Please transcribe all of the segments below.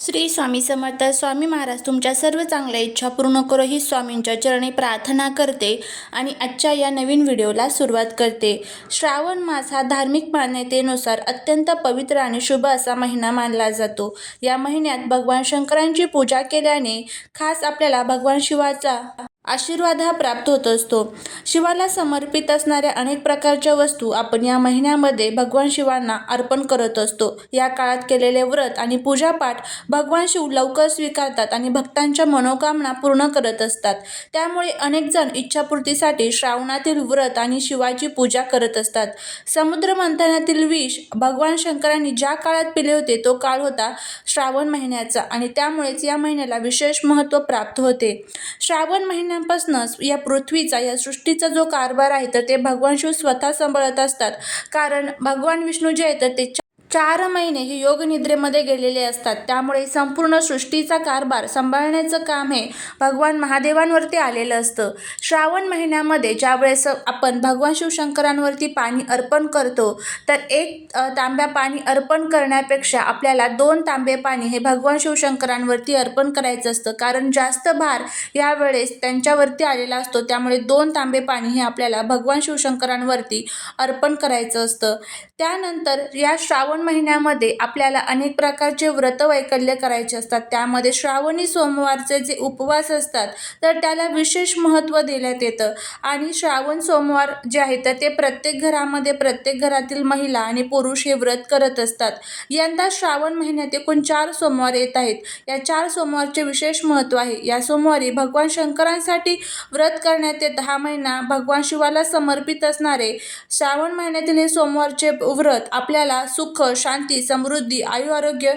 श्री स्वामी समर्थ स्वामी महाराज तुमच्या सर्व चांगल्या इच्छा पूर्ण करो ही स्वामींच्या चरणी प्रार्थना करते आणि आजच्या या नवीन व्हिडिओला सुरुवात करते. श्रावण मास हा धार्मिक मान्यतेनुसार अत्यंत पवित्र आणि शुभ असा महिना मानला जातो. या महिन्यात भगवान शंकरांची पूजा केल्याने खास आपल्याला भगवान शिवाचा आशीर्वाद हा प्राप्त होत असतो. शिवाला समर्पित असणाऱ्या अनेक प्रकारच्या वस्तू आपण या महिन्यामध्ये भगवान शिवांना अर्पण करत असतो. या काळात केलेले व्रत आणि पूजापाठ भगवान शिव लवकर स्वीकारतात आणि भक्तांच्या मनोकामना पूर्ण करत असतात. त्यामुळे अनेक जण इच्छापूर्तीसाठी श्रावणातील व्रत आणि शिवाची पूजा करत असतात. समुद्र मंथनातील विष भगवान शंकरांनी ज्या काळात पिले होते तो काळ होता श्रावण महिन्याचा आणि त्यामुळेच या महिन्याला विशेष महत्त्व प्राप्त होते. श्रावण महिन्या महिन्यापासूनच या पृथ्वीचा या सृष्टीचा जो कारभार आहे तर ते भगवान शिव स्वतः सांभाळत असतात. कारण भगवान विष्णू जे आहे तर ते चार महिने हे योगनिद्रेमध्ये गेलेले असतात. त्यामुळे संपूर्ण सृष्टीचा कारभार सांभाळण्याचं काम हे भगवान महादेवांवरती आलेलं असतं. श्रावण महिन्यामध्ये ज्यावेळेस आपण भगवान शिवशंकरांवरती पाणी अर्पण करतो तर एक तांब्या पाणी अर्पण करण्यापेक्षा आपल्याला दोन तांबे पाणी हे भगवान शिवशंकरांवरती अर्पण करायचं असतं. कारण जास्त भार यावेळेस त्यांच्यावरती आलेला असतो. त्यामुळे दोन तांबे पाणी हे आपल्याला भगवान शिवशंकरांवरती अर्पण करायचं असतं. त्यानंतर या श्रावण श्रावण महिन्यामध्ये आपल्याला अनेक प्रकारचे व्रत वैकल्य करायचे असतात. त्यामध्ये श्रावणी सोमवारचे जे उपवास असतात तर त्याला विशेष महत्त्व देण्यात येतं. आणि श्रावण सोमवार जे आहे तर ते प्रत्येक घरामध्ये प्रत्येक घरातील महिला आणि पुरुष हे व्रत करत असतात. यंदा श्रावण महिन्यात एकूण चार सोमवार येत आहेत. या चार सोमवारचे विशेष महत्त्व आहे. या सोमवारी भगवान शंकरांसाठी व्रत करण्यात येत. हा महिना भगवान शिवाला समर्पित असणारे. श्रावण महिन्यातील हे सोमवारचे व्रत आपल्याला सुख शांती समृद्धी आयु आरोग्य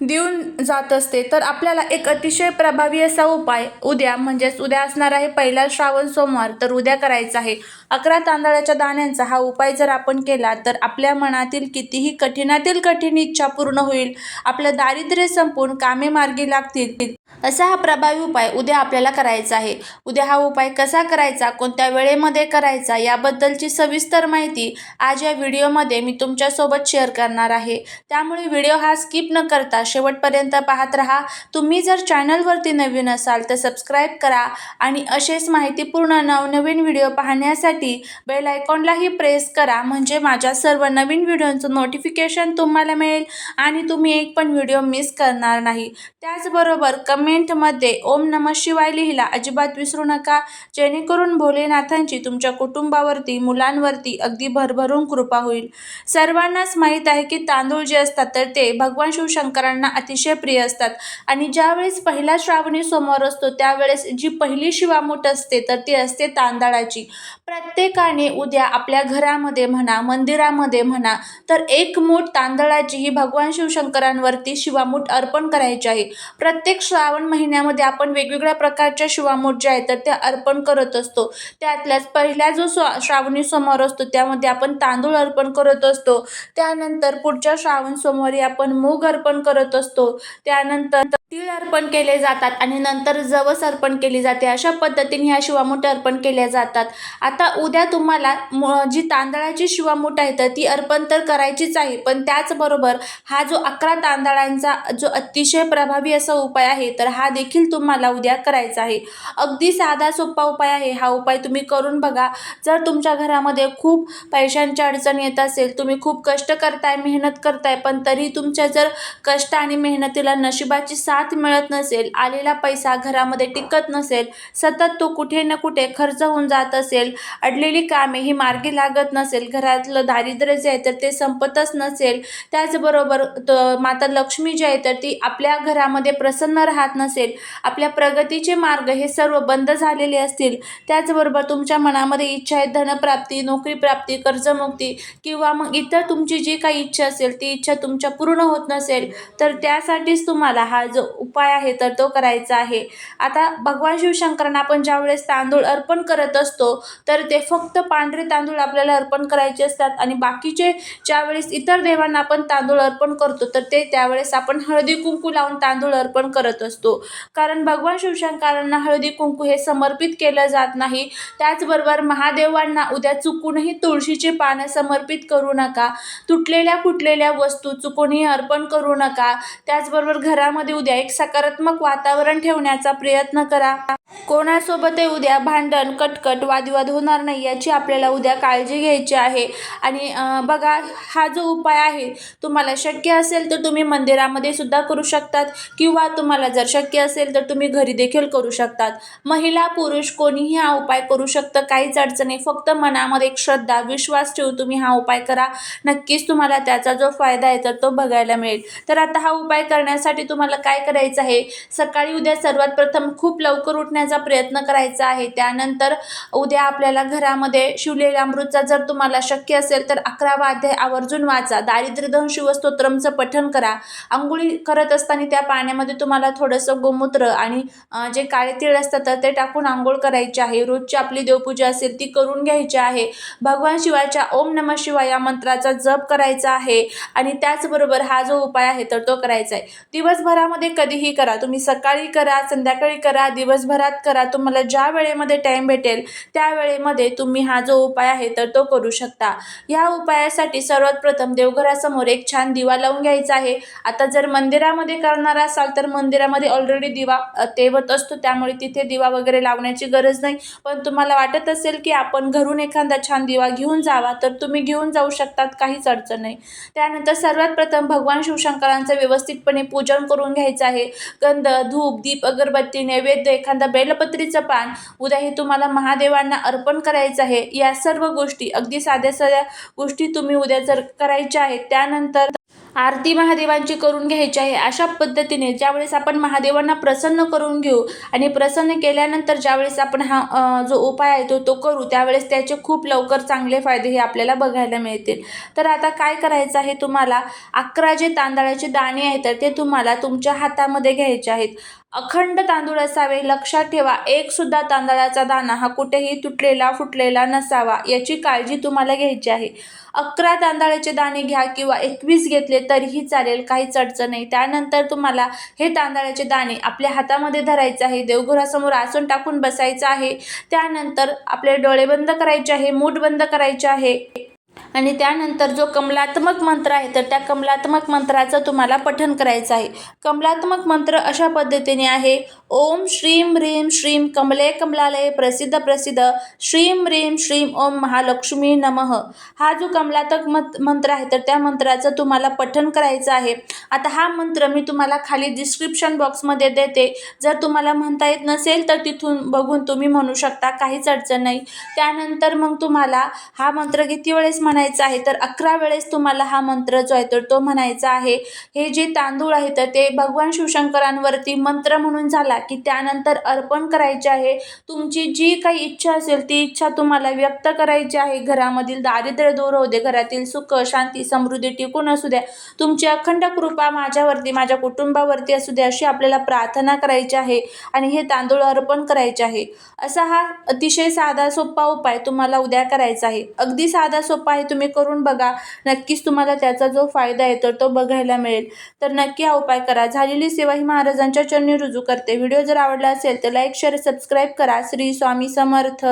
देऊन जात असते. तर आपल्याला एक अतिशय प्रभावी असा उपाय उद्या म्हणजेच उद्या असणार आहे पहिला श्रावण सोमवार तर उद्या करायचा आहे. अकरा तांदळाच्या दाण्यांचा हा उपाय जर आपण केला तर आपल्या मनातील कितीही कठीणातील कठीण इच्छा पूर्ण होईल. आपलं दारिद्र्य संपून कामे मार्गी लागतील. असा हा प्रभावी उपाय उद्या आपल्याला करायचा आहे. उद्या हा उपाय कसा करायचा कोणत्या वेळेमध्ये करायचा याबद्दलची सविस्तर माहिती आज या व्हिडिओमध्ये मी तुमच्यासोबत शेअर करणार आहे. त्यामुळे व्हिडिओ हा स्किप न करता शेवटपर्यंत पाहत राहा. तुम्ही जर चॅनलवरती नवीन असाल तर सबस्क्राईब करा आणि असेच माहितीपूर्ण नवनवीन व्हिडिओ पाहण्यासाठी बेल आयकॉनलाही प्रेस करा. म्हणजे माझ्या सर्व नवीन व्हिडिओंचं नोटिफिकेशन तुम्हाला मिळेल आणि तुम्ही एक पण व्हिडिओ मिस करणार नाही. त्याचबरोबर कमेंटमध्ये ओम नम शिवाय लिहिला अजिबात विसरू नका. जेणेकरून भोलेनाथांची तुमच्या कुटुंबावरती मुलांवरती अगदी भरभरून कृपा होईल. सर्वांनाच माहीत आहे की तांदूळ जे असतात तर ते भगवान शिवशंकरांना अतिशय प्रिय असतात. आणि ज्यावेळेस पहिला श्रावणी सोमवार असतो त्यावेळेस जी पहिली शिवामूठ असते तर ती असते तांदळाची. प्रत्येकाने उद्या आपल्या घरामध्ये म्हणा मंदिरामध्ये म्हणा तर एक मूठ तांदळाची ही भगवान शिवशंकरांवरती शिवामूठ अर्पण करायची आहे. प्रत्येक श्रा श्रावण महिन्यामध्ये आपण वेगवेगळ्या प्रकारच्या शिवामूठ ज्या आहेत तर त्या अर्पण करत असतो. त्यातल्याच पहिला जो स्वा श्रावणी सोमवार असतो त्यामध्ये आपण तांदूळ अर्पण करत असतो. त्यानंतर पुढच्या श्रावण सोमवारी आपण मूग अर्पण करत असतो. त्यानंतर तीळ अर्पण केले जातात आणि नंतर जवस अर्पण केली जाते. अशा पद्धतीने ह्या शिवामूठ अर्पण केल्या जातात. आता उद्या तुम्हाला जी तांदळाची शिवामूठ आहे तर ती अर्पण तर करायचीच आहे पण त्याचबरोबर हा जो अकरा तांदळांचा जो अतिशय प्रभावी असा उपाय आहे तर हा देखील तुम्हाला उद्या करायचा आहे. अगदी साधा सोपा उपाय आहे. हा उपाय तुम्ही करून बघा. जर तुमच्या घरामध्ये खूप पैशांची अडचण येत असेल तुम्ही खूप कष्ट करताय मेहनत करताय पण तरी तुमच्या जर कष्ट आणि मेहनतीला नशिबाची साथ मिळत नसेल आलेला पैसा घरामध्ये टिकत नसेल सतत तो कुठे ना कुठे खर्च होऊन जात असेल अडलेली कामे ही मार्गी लागत नसेल घरातलं दारिद्र्य जे आहे तर ते संपतच नसेल. त्याचबरोबर माता लक्ष्मी जी आहे तर ती आपल्या घरामध्ये प्रसन्न राहत नसेल आपल्या प्रगतीचे मार्ग हे सर्व बंद झालेले असतील. त्याचबरोबर तुमच्या मनामध्ये इच्छा आहे धनप्राप्ती नोकरी प्राप्ती कर्जमुक्ती किंवा मग इतर तुमची जी काही इच्छा असेल ती इच्छा तुमच्या पूर्ण होत नसेल तर त्यासाठीच तुम्हाला हा जो उपाय आहे तर तो करायचा आहे. आता भगवान शिवशंकरांना आपण ज्यावेळेस तांदूळ अर्पण करत असतो तर ते फक्त पांढरे तांदूळ आपल्याला अर्पण करायचे असतात आणि बाकीचे ज्यावेळेस इतर देवांना आपण तांदूळ अर्पण करतो तर ते त्यावेळेस आपण हळदी कुंकू लावून तांदूळ अर्पण करत असतो. कारण भगवान शिवशंकरांना हळदी कुंकू हे समर्पित केलं जात नाही. त्याचबरोबर महादेवांना उद्या चुकूनही तुळशीचे पानं समर्पित करू नका. तुटलेल्या फुटलेल्या वस्तू चुकूनही अर्पण करू नका. त्याचबरोबर घरामध्ये उद्या एक सकारात्मक वातावरण ठेवण्याचा प्रयत्न करा. कोणासोबतही उद्या भांडण कटकट वादविवाद होणार नाही याची आपल्याला उद्या काळजी घ्यायची आहे. आणि बघा हा जो उपाय आहे तुम्हाला शक्य असेल तर तुम्ही मंदिरामध्ये सुद्धा करू शकतात किंवा तुम्हाला जर शक्य असेल तर तुम्ही घरी देखील करू शकतात. महिला पुरुष कोणीही हा उपाय करू शकतं काहीच अडचण नाही. फक्त मनामध्ये एक श्रद्धा विश्वास ठेवून तुम्ही हा उपाय करा. नक्कीच तुम्हाला त्याचा जो फायदा आहे तर तो बघायला मिळेल. तर आता हा उपाय करण्यासाठी तुम्हाला काय करायचं आहे? सकाळी उद्या सर्वात प्रथम खूप लवकर करण्याचा प्रयत्न करायचा आहे. त्यानंतर उद्या आपल्याला घरामध्ये शिवलेल्या अमृतचा जर तुम्हाला शक्य असेल तर अकरावा अध्याय आवर्जून वाचा. दारिद्र्यधन शिवस्तोत्रमचं पठण करा. आंघोळी करत असताना त्या पाण्यामध्ये तुम्हाला थोडंसं गोमूत्र आणि जे काळे तीळ असतात तर ते टाकून आंघोळ करायची आहे. रोजची आपली देवपूजा असेल ती करून घ्यायची आहे. भगवान शिवाच्या ओम नम शिवाय या मंत्राचा जप करायचा आहे आणि त्याचबरोबर हा जो उपाय आहे तर तो करायचा आहे. दिवसभरामध्ये कधीही करा. तुम्ही सकाळी करा संध्याकाळी करा दिवसभरात करा. तुम्हाला ज्या वेळेमध्ये टाईम भेटेल त्या वेळेमध्ये तुम्ही हा जो उपाय आहे तर तो करू शकता. या उपायासाठी सर्वात प्रथम देवघरासमोर एक छान दिवा लावून घ्यायचा आहे. आता जर मंदिरामध्ये करणार असाल तर मंदिरामध्ये ऑलरेडी दिवा तेवत असतो. त्यामुळे तिथे दिवा वगैरे लावण्याची गरज नाही. पण तुम्हाला वाटत असेल की आपण घरून एखादा छान दिवा घेऊन जावा तर तुम्ही घेऊन जाऊ शकतात. काहीच अडचण नाही. त्यानंतर सर्वात प्रथम भगवान शिवशंकरांचं व्यवस्थितपणे पूजन करून घ्यायचं आहे. गंध धूप दीप अगरबत्ती नैवेद्य एखादा बेलपत्रीचं पान. उद्या हे तुम्हाला महादेवांना अर्पण करायचं आहे. या सर्व गोष्टी अगदी साध्या साध्या गोष्टी तुम्ही उद्या जर करायच्या आहेत त्यानंतर आरती महादेवांची करून घ्यायची आहे. अशा पद्धतीने ज्यावेळेस आपण महादेवांना प्रसन्न करून घेऊ आणि प्रसन्न केल्यानंतर ज्यावेळेस आपण हा जो उपाय आहे तो तो करू त्यावेळेस त्याचे खूप लवकर चांगले फायदे हे आपल्याला बघायला मिळतील. तर आता काय करायचं आहे तुम्हाला? अकरा जे तांदळाचे दाणे आहेत तर ते तुम्हाला तुमच्या हातामध्ये घ्यायचे आहेत. अखंड तांदूळ असावे लक्षात ठेवा एक सुद्धा तांदळाचा दाणा हा कुठेही तुटलेला फुटलेला नसावा याची काळजी तुम्हाला घ्यायची आहे. अकरा तांदळाचे दाणे घ्या किंवा एकवीस घेतले तरीही चालेल काहीच अडचण नाही. त्यानंतर तुम्हाला हे तांदळाचे दाणे आपल्या हातामध्ये धरायचे आहे देवघरासमोर आसन टाकून बसायचं आहे. त्यानंतर आपले डोळे बंद करायचे आहे मूठ बंद करायचे आहे. आणि त्यानंतर जो कमलात्मक मंत्र आहे तर त्या कमलात्मक मंत्राचं तुम्हाला पठन करायचं आहे. कमलात्मक मंत्र अशा पद्धतीने आहे. ओम श्रीम ह्रीम श्रीम कमले कमलालय प्रसिद्ध प्रसिद्ध. श्रीम ह्रीम श्रीम ओम महालक्ष्मी नमः. हा जो कमलात्मक मत मंत्र आहे तर त्या मंत्राचं तुम्हाला पठन करायचं आहे. आता हा मंत्र मी तुम्हाला खाली डिस्क्रिप्शन बॉक्समध्ये देते. जर तुम्हाला म्हणता येत नसेल तर तिथून बघून तुम्ही म्हणू शकता काहीच अडचण नाही. त्यानंतर मग तुम्हाला हा मंत्र किती वेळेस म्हणायचं आहे तर अकरा वेळेस तुम्हाला हा मंत्र जो आहे तर तो म्हणायचा आहे. हे जे तांदूळ आहे तर ते भगवान शिवशंकरांवरती मंत्र म्हणून झाला की त्यानंतर अर्पण करायचे आहे. तुमची जी काही इच्छा असेल ती इच्छा तुम्हाला व्यक्त करायची आहे. घरामधील दारिद्र्य दूर होऊ दे घरातील सुख शांती समृद्धी टिकून असू द्या. तुमची अखंड कृपा माझ्यावरती माझ्या कुटुंबावरती असू द्या अशी आपल्याला प्रार्थना करायची आहे आणि हे तांदूळ अर्पण करायचे आहे. असा हा अतिशय साधा सोपा उपाय तुम्हाला उद्या करायचा आहे. अगदी साधा सोपा आहे तुम्ही करून बघा. नक्कीच तुम्हाला त्याचा जो फायदा आहे तर तो बघायला मिळेल. तर नक्की हा उपाय करा. झालेली सेवा ही महाराजांच्या चरणी रुजू करते. व्हिडिओ जर आवडला असेल तर लाईक शेअर सबस्क्राईब करा. श्री स्वामी समर्थ.